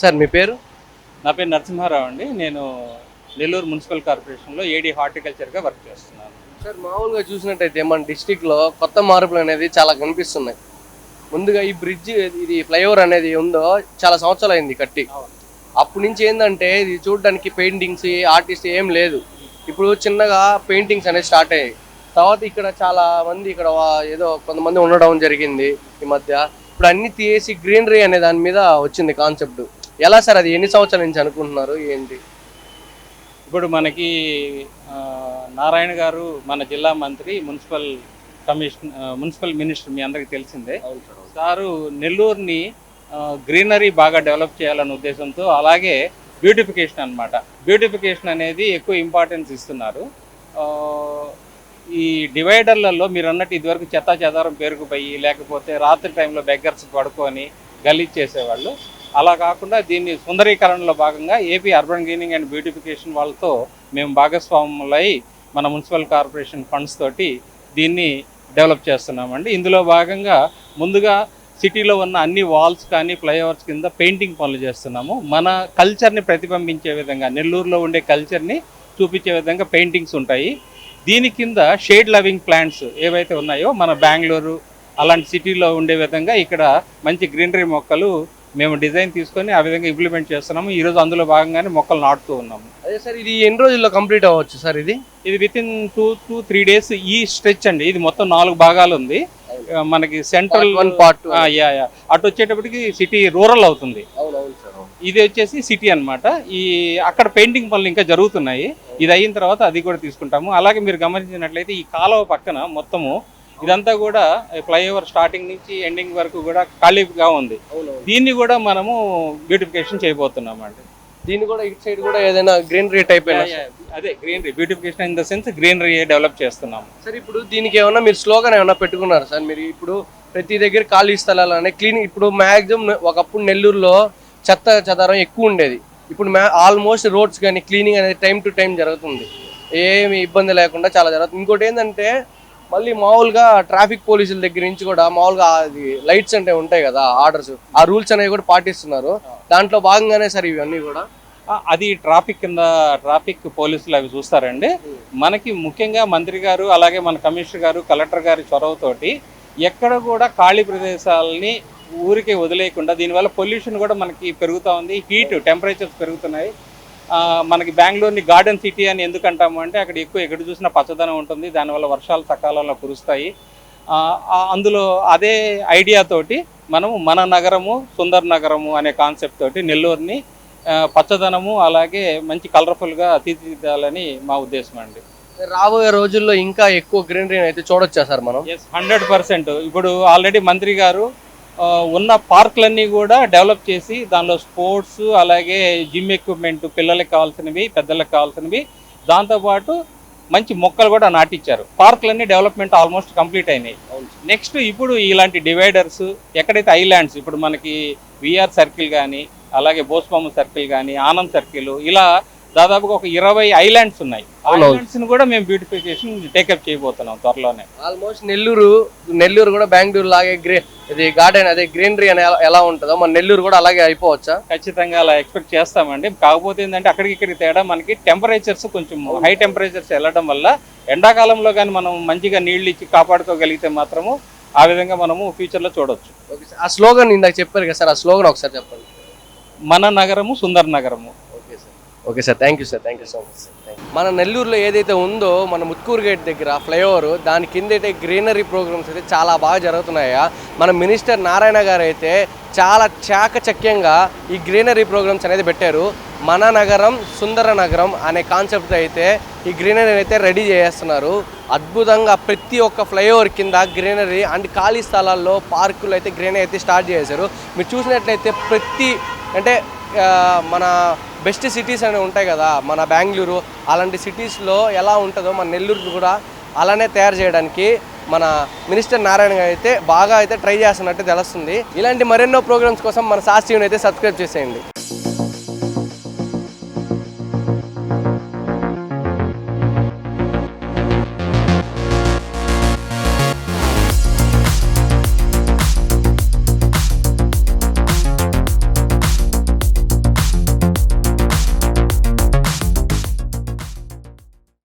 Sir మీ పేరు? నా పేరు నరసింహారావు అండి. నేను నెల్లూరు మున్సిపల్ కార్పొరేషన్లో ఏడీ హార్టికల్చర్గా వర్క్ చేస్తున్నాను. సార్ మామూలుగా చూసినట్టయితే మన డిస్టిక్లో కొత్త మార్పులు అనేది చాలా కనిపిస్తున్నాయి. ముందుగా ఈ బ్రిడ్జ్ ఇది ఫ్లైఓవర్ అనేది ఉందో చాలా సంవత్సరాలు అయింది కట్టి. అప్పటి నుంచి ఏంటంటే ఇది చూడడానికి పెయింటింగ్స్ ఆర్టిస్ట్ ఏం లేదు. ఇప్పుడు చిన్నగా పెయింటింగ్స్ అనేది స్టార్ట్ అయ్యాయి. తర్వాత ఇక్కడ చాలా మంది ఇక్కడ ఏదో కొంతమంది ఉండడం జరిగింది ఈ మధ్య. ఇప్పుడు అన్ని తీసి గ్రీనరీ అనే దాని మీద వచ్చింది కాన్సెప్ట్. ఎలా సార్ అది? ఎన్ని సంవత్సరాల నుంచి అనుకుంటున్నారు? ఏంటి? ఇప్పుడు మనకి నారాయణ గారు మన జిల్లా మంత్రి మున్సిపల్ కమిషన్ మున్సిపల్ మినిస్టర్ మీ అందరికీ తెలిసిందే. సారు నెల్లూరుని గ్రీనరీ బాగా డెవలప్ చేయాలనే ఉద్దేశంతో అలాగే బ్యూటిఫికేషన్ అన్నమాట. బ్యూటిఫికేషన్ అనేది ఎక్కువ ఇంపార్టెన్స్ ఇస్తున్నారు. ఈ డివైడర్లలో మీరు అన్నట్టు ఇదివరకు చెత్త చెదారం పేరుకుపోయి లేకపోతే రాత్రి టైంలో బెగ్గర్స్ పడుకొని గలీజ్ చేసేవాళ్ళు. అలా కాకుండా దీన్ని సుందరీకరణలో భాగంగా AP urban greening and beautification వాళ్ళతో మేము భాగస్వాములై మన మున్సిపల్ కార్పొరేషన్ ఫండ్స్ తోటి దీన్ని డెవలప్ చేస్తున్నామండి. ఇందులో భాగంగా ముందుగా సిటీలో ఉన్న అన్ని వాల్స్ కానీ ఫ్లైఓవర్స్ కింద పెయింటింగ్ పనులు చేస్తున్నాము. మన కల్చర్ని ప్రతిబింబించే విధంగా నెల్లూరులో ఉండే కల్చర్ని చూపించే విధంగా పెయింటింగ్స్ ఉంటాయి. దీని కింద షేడ్ లవింగ్ ప్లాంట్స్ ఏవైతే ఉన్నాయో మన బెంగళూరు అలాంటి సిటీలో ఉండే విధంగా ఇక్కడ మంచి గ్రీనరీ మొక్కలు మేము డిజైన్ తీసుకొని ఆ విధంగా ఇంప్లిమెంట్ చేస్తున్నాము. ఈరోజు అందులో భాగంగానే మొక్కలు నాటుతూ ఉన్నాము. అదే సార్ ఇది ఎన్ని రోజుల్లో కంప్లీట్ అవ్వచ్చు సార్ ఇది? ఇది within two to three days ఈ స్ట్రెచ్ అండి. ఇది మొత్తం నాలుగు భాగాలు ఉంది. మనకి central one part yeah yeah అటు వచ్చేటప్పటికి సిటీ రూరల్ అవుతుంది. ఇది వచ్చేసి సిటీ అన్నమాట. ఈ అక్కడ పెయింటింగ్ పనులు ఇంకా జరుగుతున్నాయి. ఇది అయిన తర్వాత అది కూడా తీసుకుంటాము. అలాగే మీరు గమనించినట్లయితే ఈ కాలువ పక్కన మొత్తము ఇదంతా కూడా ఫ్లైఓవర్ స్టార్టింగ్ నుంచి ఎండింగ్ వరకు కూడా ఖాళీగా ఉంది. దీన్ని కూడా మనము బ్యూటిఫికేషన్ చేయబోతున్నాం అండి దీన్ని కూడా ఇటు సైడ్ కూడా ఏదైనా గ్రీనరీ టైప్ అదే greenery. Beautification in the sense greenery develop చేస్తున్నాము. సార్ ఇప్పుడు దీనికి ఏమన్నా మీరు స్లోగన్ ఏమన్నా పెట్టుకున్నారు సార్? మీరు ఇప్పుడు ప్రతి దగ్గర ఖాళీ స్థలాలు అనే క్లీనింగ్ ఇప్పుడు మ్యాక్సిమం ఒకప్పుడు నెల్లూరులో చెత్త చెదారం ఎక్కువ ఉండేది. ఇప్పుడు మ్యా ఆల్మోస్ట్ రోడ్స్ కానీ క్లీనింగ్ అనేది టైం టు టైం జరుగుతుంది. ఏమి ఇబ్బంది లేకుండా చాలా జరుగుతుంది. ఇంకోటి ఏంటంటే మళ్ళీ మామూలుగా ట్రాఫిక్ పోలీసుల దగ్గర నుంచి కూడా మామూలుగా అది లైట్స్ అంటే ఉంటాయి కదా ఆర్డర్స్. ఆ రూల్స్ అనేవి కూడా పాటిస్తున్నారు. దాంట్లో భాగంగానే సార్ ఇవన్నీ కూడా. అది ట్రాఫిక్ కింద ట్రాఫిక్ పోలీసులు అవి చూస్తారండి. మనకి ముఖ్యంగా మంత్రి గారు అలాగే మన కమిషనర్ గారు కలెక్టర్ గారి చొరవతోటి ఎక్కడ కూడా ఖాళీ ప్రదేశాలని ఊరికే వదిలేయకుండా దీనివల్ల పొల్యూషన్ కూడా మనకి పెరుగుతూ ఉంది. హీట్ టెంపరేచర్స్ పెరుగుతున్నాయి. మనకి బెంగళూరుని గార్డెన్ సిటీ అని ఎందుకు అంటాము అంటే అక్కడ ఎక్కువ ఎక్కడ చూసినా పచ్చదనం ఉంటుంది దానివల్ల వర్షాలు సకాలంలో కురుస్తాయి. అందులో అదే ఐడియా తోటి మనము మన నగరము సుందర్ నగరము అనే కాన్సెప్ట్ తోటి నెల్లూరుని పచ్చదనము అలాగే మంచి కలర్ఫుల్గా తీర్చిదిద్దాలని మా ఉద్దేశం అండి. రాబోయే రోజుల్లో ఇంకా ఎక్కువ గ్రీనరీ అయితే చూడొచ్చా సార్ మనం? హండ్రెడ్ పర్సెంట్ ఇప్పుడు ఆల్రెడీ మంత్రి గారు ఉన్న పార్కులన్నీ కూడా డెవలప్ చేసి దానిలో స్పోర్ట్స్ అలాగే జిమ్ ఎక్విప్మెంట్ పిల్లలకి కావాల్సినవి పెద్దలకు కావాల్సినవి. దాంతోపాటు మంచి మొక్కలు కూడా నాటిచ్చారు. పార్కులన్నీ డెవలప్మెంట్ ఆల్మోస్ట్ కంప్లీట్ అయినాయి. నెక్స్ట్ ఇప్పుడు ఇలాంటి డివైడర్స్ ఎక్కడైతే ఐలాండ్స్ ఇప్పుడు మనకి విఆర్ సర్కిల్ కానీ అలాగే బోస్బొమ్మ సర్కిల్ కానీ ఆనంద్ సర్కిల్ ఇలా దాదాపుగా ఒక ఇరవై ఐలాండ్స్ ఉన్నాయి. ఐలాండ్స్ కూడా మేము బ్యూటిఫికేషన్ టేకప్ చేయబోతున్నాం త్వరలోనే. ఆల్మోస్ట్ నెల్లూరు నెల్లూరు కూడా బెంగళూరు లాగే గ్రీ ఇది గార్డెన్ అదే గ్రీనరీ అని ఎలా- ఉంటుందో మన నెల్లూరు కూడా అలాగే అయిపోవచ్చా? ఖచ్చితంగా అలా ఎక్స్పెక్ట్ చేస్తామండి. కాకపోతే ఏంటంటే అక్కడికి ఇక్కడికి తేడా మనకి టెంపరేచర్స్ కొంచెం హై టెంపరేచర్స్ వెళ్ళడం వల్ల ఎండాకాలంలో కానీ మనం మంచిగా నీళ్ళు ఇచ్చి కాపాడుకోగలిగితే మాత్రము ఆ విధంగా మనము ఫ్యూచర్లో సార్. ఆ స్లోగన్ ఇందాక చెప్పారు కదా సార్ ఆ స్లోగన్ ఒకసారి చెప్పండి. మన నగరము సుందర్ నగరము. Okay sir thank you sir thank you so much sir మన నెల్లూరులో ఏదైతే ఉందో మన ముత్కూరు గేట్ దగ్గర ఫ్లైఓవర్ దాని కింద అయితే గ్రీనరీ ప్రోగ్రామ్స్ అయితే చాలా బాగా జరుగుతున్నాయా? మన మినిస్టర్ నారాయణ గారు అయితే చాలా చాకచక్యంగా ఈ గ్రీనరీ ప్రోగ్రామ్స్ అనేది పెట్టారు. మన నగరం సుందర నగరం అనే కాన్సెప్ట్ అయితే ఈ గ్రీనరీ అయితే రెడీ చేస్తున్నారు అద్భుతంగా ప్రతి ఒక్క ఫ్లైఓవర్ కింద గ్రీనరీ అండ్ ఖాళీ స్థలాల్లో పార్కులు అయితే గ్రీనరీ అయితే స్టార్ట్ చేశారు. మీరు చూసినట్లయితే ప్రతి అంటే మన బెస్ట్ సిటీస్ అనేవి ఉంటాయి కదా మన బెంగళూరు అలాంటి సిటీస్లో ఎలా ఉంటుందో మన నెల్లూరు కూడా అలానే తయారు చేయడానికి మన మినిస్టర్ నారాయణ గారు అయితే బాగా అయితే ట్రై చేస్తున్నట్టు తెలుస్తుంది. ఇలాంటి మరెన్నో ప్రోగ్రామ్స్ కోసం మన సాస్ టీవీని అయితే సబ్స్క్రైబ్ చేసేయండి.